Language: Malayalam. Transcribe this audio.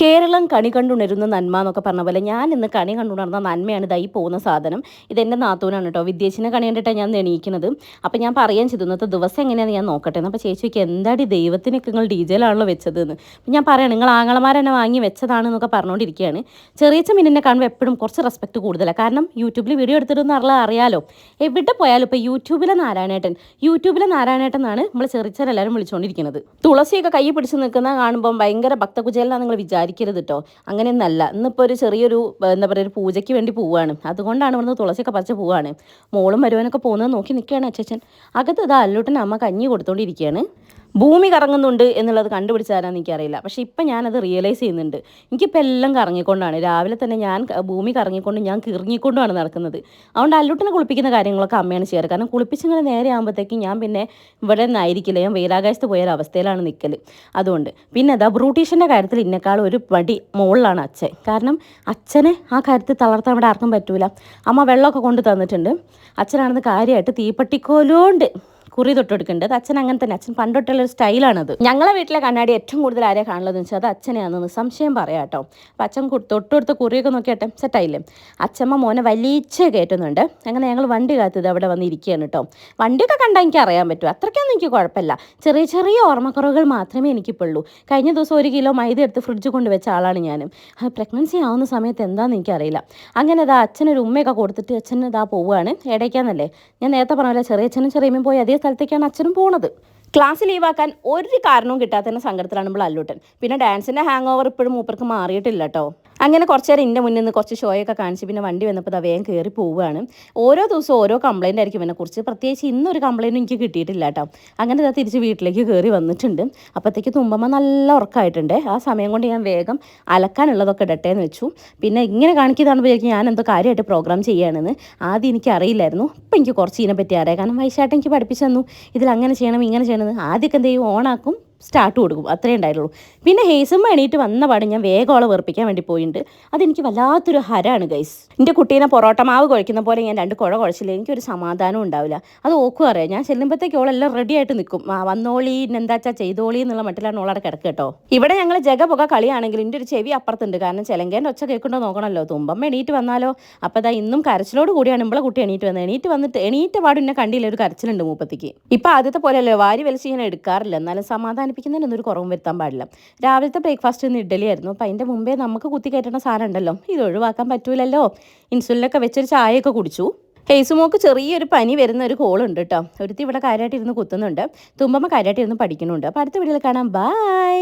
കേരളം കണി കണ്ടുണരുന്ന നന്മ എന്നൊക്കെ പറഞ്ഞ പോലെ ഞാൻ ഇന്ന് കണി കണ്ടുണർന്ന നന്മയാണ് ഇതായി പോകുന്ന സാധനം. ഇതെന്റെ നാത്തൂനാണ് കേട്ടോ വിദ്യേശിനെ കണി കണ്ടിട്ടാണ് ഞാൻ എണീക്കുന്നത് അപ്പോൾ ഞാൻ പറയാൻ ചെയ്തു ഇന്നത്തെ ദിവസം എങ്ങനെയാണെന്ന് ഞാൻ നോക്കട്ടെ. അപ്പോൾ ചേച്ചിക്ക് എന്താടി ദൈവത്തിനൊക്കെ നിങ്ങൾ ഡീജലാണല്ലോ വെച്ചത് എന്ന് ഞാൻ പറയണം നിങ്ങൾ ആങ്ങളമാരെന്നെ വാങ്ങി വെച്ചതാണെന്നൊക്കെ പറഞ്ഞുകൊണ്ടിരിക്കുകയാണ് ചെറിയച്ച മിനിനെ കാണുമ്പോൾ എപ്പോഴും കുറച്ച് റെസ്പെക്ട് കൂടുതലാണ് കാരണം യൂട്യൂബിൽ വീഡിയോ എടുത്തിട്ടൊന്നും അറിയാൻ അറിയാലോ. എവിടെ പോയാലും ഇപ്പോൾ യൂട്യൂബിലെ നാരായണേട്ടൻ യൂട്യൂബിലെ നാരായണേട്ടൻ എന്നാണ് നമ്മൾ ചെറിയച്ചൻ എല്ലാവരും വിളിച്ചുകൊണ്ടിരിക്കുന്നത് തുളസിയൊക്കെ കൈ പിടിച്ച് നിൽക്കുന്ന കാണുമ്പോൾ ഭയങ്കര ഭക്തകുചേലാണ് നിങ്ങൾ വിചാരിക്കരുത് കേട്ടോ അങ്ങനെയൊന്നല്ല. ഇന്നിപ്പോൾ ഒരു ചെറിയൊരു എന്താ പറയുക ഒരു പൂജയ്ക്ക് വേണ്ടി പോവുകയാണ് അതുകൊണ്ടാണ് ഇവിടുന്ന് തുളസിയൊക്കെ പറിച്ച് പോവുകയാണ് മോളും വരുവാനൊക്കെ പോകുന്നത് നോക്കി നിൽക്കുകയാണ് അച്ഛൻ അകത്ത് ഇതാ അല്ലൂട്ടൻ അമ്മ കഞ്ഞി കൊടുത്തോണ്ടിരിക്കുകയാണ്. ഭൂമി കറങ്ങുന്നുണ്ട് എന്നുള്ളത് കണ്ടുപിടിച്ചാരാന്ന് എനിക്കറിയില്ല. പക്ഷേ ഇപ്പം ഞാനത് റിയലൈസ് ചെയ്യുന്നുണ്ട്. എനിക്കിപ്പോൾ എല്ലാം കറങ്ങിക്കൊണ്ടാണ്. രാവിലെ തന്നെ ഞാൻ ഭൂമി കറങ്ങിക്കൊണ്ട് ഞാൻ കിറങ്ങിക്കൊണ്ടുമാണ് നടക്കുന്നത്. അതുകൊണ്ട് അല്ലുട്ടിനെ കുളിപ്പിക്കുന്ന കാര്യങ്ങളൊക്കെ അമ്മയാണ് ചെയ്യാറ്. കാരണം കുളിപ്പിച്ചിങ്ങനെ നേരെ ആകുമ്പോഴത്തേക്കും ഞാൻ പിന്നെ ഇവിടെ നിന്നായിരിക്കില്ല. ഞാൻ വെയിലാകാശത്ത് പോയ ഒരു അവസ്ഥയിലാണ് നിൽക്കൽ അതുകൊണ്ട് പിന്നെ അതാ ബ്രൂട്ടീഷ്യന്റെ കാര്യത്തിൽ ഇന്നേക്കാൾ ഒരു പടി മുകളിലാണ് അച്ഛൻ. കാരണം അച്ഛനെ ആ കാര്യത്തിൽ തളർത്താൻ ഇവിടെ ആർക്കും പറ്റൂല. അമ്മ വെള്ളമൊക്കെ കൊണ്ട് തന്നിട്ടുണ്ട്. അച്ഛനാണെന്ന് കാര്യമായിട്ട് തീപ്പട്ടിക്കോലോണ്ട് കുറി തൊട്ടെടുക്കുന്നുണ്ട് അച്ഛൻ അങ്ങനെ തന്നെ. അച്ഛൻ പണ്ടൊട്ടുള്ള ഒരു സ്റ്റൈലാണത്. ഞങ്ങളെ വീട്ടിലെ കണ്ണാടി ഏറ്റവും കൂടുതൽ ആരെ കാണുള്ളതെന്ന് വെച്ചാൽ അത് അച്ഛനെയാണെന്ന് സംശയം പറയാം കേട്ടോ. അപ്പം അച്ഛൻ തൊട്ടുകൊടുത്ത കുറിയൊക്കെ നോക്കിയാട്ടെ സെറ്റായില്ലേ അച്ഛമ്മ മോനെ വലിയ കയറ്റുന്നുണ്ട്. അങ്ങനെ ഞങ്ങൾ വണ്ടി കാത്തത് അവിടെ വന്നിരിക്കുകയാണ് കേട്ടോ. വണ്ടിയൊക്കെ കണ്ടാൽ എനിക്ക് അറിയാൻ പറ്റും. അത്രയ്ക്കൊന്നും എനിക്ക് കുഴപ്പമില്ല. ചെറിയ ചെറിയ ഓർമ്മക്കുറവുകൾ മാത്രമേ എനിക്കിപ്പുള്ളൂ. കഴിഞ്ഞ ദിവസം ഒരു കിലോ മൈദ എടുത്ത് ഫ്രിഡ്ജ് കൊണ്ട് വെച്ച ആളാണ് ഞാനും. അത് പ്രഗ്നൻസി ആവുന്ന സമയത്ത് എന്താണെന്ന് എനിക്കറിയില്ല. അങ്ങനെ ഇതാ അച്ഛനൊരു ഉമ്മയൊക്കെ കൊടുത്തിട്ട് അച്ഛൻ ഇതാ പോവുകയാണ്. ഇടയ്ക്കാന്നല്ലേ? ഞാൻ നേരത്തെ പറഞ്ഞ പോലെ ചെറിയ അച്ഛനും ചെറിയമ്മയും പോയി അതേ സ്ഥലത്തേക്കാണ് അച്ഛനും പോണത്. ക്ലാസ് ലീവാക്കാൻ ഒരു കാരണവും കിട്ടാത്തതിന് സങ്കടത്തിലാണ് നമ്മൾ അല്ലൂട്ടൻ. പിന്നെ ഡാൻസിന്റെ ഹാങ് ഓവർ ഇപ്പോഴും മൂപ്പർക്ക് മാറിയിട്ടില്ല കേട്ടോ അങ്ങനെ കുറച്ച് നേരം എന്റെ മുന്നിൽ നിന്ന് കുറച്ച് ഷോയൊക്കെ കാണിച്ച് പിന്നെ വണ്ടി വന്നപ്പോൾ ദാ വേഗം കയറി പോവുകയാണ്. ഓരോ ദിവസവും ഓരോ കംപ്ലൈന്റ് ആയിരിക്കും എന്നെക്കുറിച്ച് പ്രത്യേകിച്ച് ഇന്നൊരു കംപ്ലൈന്റും എനിക്ക് കിട്ടിയിട്ടില്ല കേട്ടോ. അങ്ങനെ ഇതാ തിരിച്ച് വീട്ടിലേക്ക് കയറി വന്നിട്ടുണ്ട്. അപ്പോഴത്തേക്ക് തുമ്പമ്മ നല്ല ഉറക്കമായിട്ടുണ്ട് ആ സമയം കൊണ്ട് ഞാൻ വേഗം അലക്കാനുള്ളതൊക്കെ ഇടട്ടെ എന്ന് വെച്ചു. പിന്നെ ഇങ്ങനെ കാണിക്കുന്നതാണ് വിചാരിക്കും ഞാൻ എന്തോ കാര്യമായിട്ട് പ്രോഗ്രാം ചെയ്യുകയാണെന്ന് ആദ്യം എനിക്ക് അറിയില്ലായിരുന്നു. ഇപ്പം എനിക്ക് കുറച്ച് ഇതിനെപ്പറ്റി അറിയാം. കാരണം വൈശാട്ട് എനിക്ക് പഠിപ്പിച്ചു തന്നു. ഇതിൽ അങ്ങനെ ചെയ്യണം ഇങ്ങനെ ചെയ്യണമെന്ന് ആദ്യമൊക്കെ എന്തെങ്കിലും ഓണാക്കും. സ്റ്റാർട്ട് കൊടുക്കും. അത്രേ ഉണ്ടായിട്ടുള്ളൂ. പിന്നെ ഹേസമ്മ എണീറ്റ് വന്ന പാടെ ഞാൻ വേഗം അവളെ വെറുപ്പിക്കാൻ വേണ്ടി പോയിട്ടുണ്ട് അതെനിക്ക് വല്ലാത്തൊരു ഹരാണ് ഗൈസ് എന്റെ കുട്ടീനെ പൊറോട്ട മാവ് കുഴക്കുന്ന പോലെ ഞാൻ രണ്ട് കുഴ കുഴച്ചില്ല. എനിക്കൊരു സമാധാനം ഉണ്ടാവില്ല. അത് ഓക്കും അറിയാം. ഞാൻ ചെല്ലുമ്പോഴത്തേക്ക് ഓളെല്ലാം റെഡി ആയിട്ട് നിൽക്കും വന്നോളി എന്താച്ചാ ചെയ്തോളി എന്നുള്ള മട്ടിലാണ് ഓളവിടെ കിടക്കുക കേട്ടോ. ഇവിടെ ഞങ്ങൾ ജഗപുക കളിയാണെങ്കിൽ എന്റെ ഒരു ചെവി അപ്പുറത്തുണ്ട്. കാരണം ചെലങ്കേന്റെ ഒച്ച കേൾക്കുണ്ടോ നോക്കണമല്ലോ തുമ്പം എണീറ്റ് വന്നാലോ? അപ്പോൾ അതാ ഇന്നും കരച്ചിലോട് കൂടിയാണ് ഇമ്പളെ കുട്ടി എണീറ്റ് വന്നത്. എണീറ്റ് വന്നിട്ട് എണീറ്റ പാടും എന്നെ കണ്ടില്ല ഒരു കരച്ചിലുണ്ട് മൂപ്പത്തിക്ക്. ഇപ്പം ആദ്യത്തെ പോലെയല്ലോ? വാരി വലിച്ച് ഞാൻ എടുക്കാറില്ല. എന്നാലും സമാധാനിപ്പിക്കുന്നതിനൊന്നും ഒരു കുറവും വരുത്താൻ പാടില്ല. രാവിലത്തെ ബ്രേക്ക്ഫാസ്റ്റ് ഇന്ന് ഇഡ്ഡലി ആയിരുന്നു. അപ്പം അതിന്റെ മുമ്പേ നമുക്ക് കുത്തി കയറ്റുന്ന സാധനം ഉണ്ടല്ലോ. ഇത് ഒഴിവാക്കാൻ പറ്റൂലല്ലോ. ഇൻസുലിനൊക്കെ വെച്ചൊരു ചായയൊക്കെ കുടിച്ചു. ഹേസുമോക്ക് ചെറിയൊരു പനി വരുന്ന ഒരു കോളുണ്ട് കേട്ടോ. ഒരുത്തി ഇവിടെ കാര്യമായിട്ട് ഇരുന്ന് കുത്തുന്നുണ്ട്. തുമ്പമ്മ കാര്യമായിട്ട് ഇരുന്ന് പഠിക്കുന്നുണ്ട്. അപ്പോൾ അടുത്ത വീഡിയോയിൽ കാണാം. ബൈ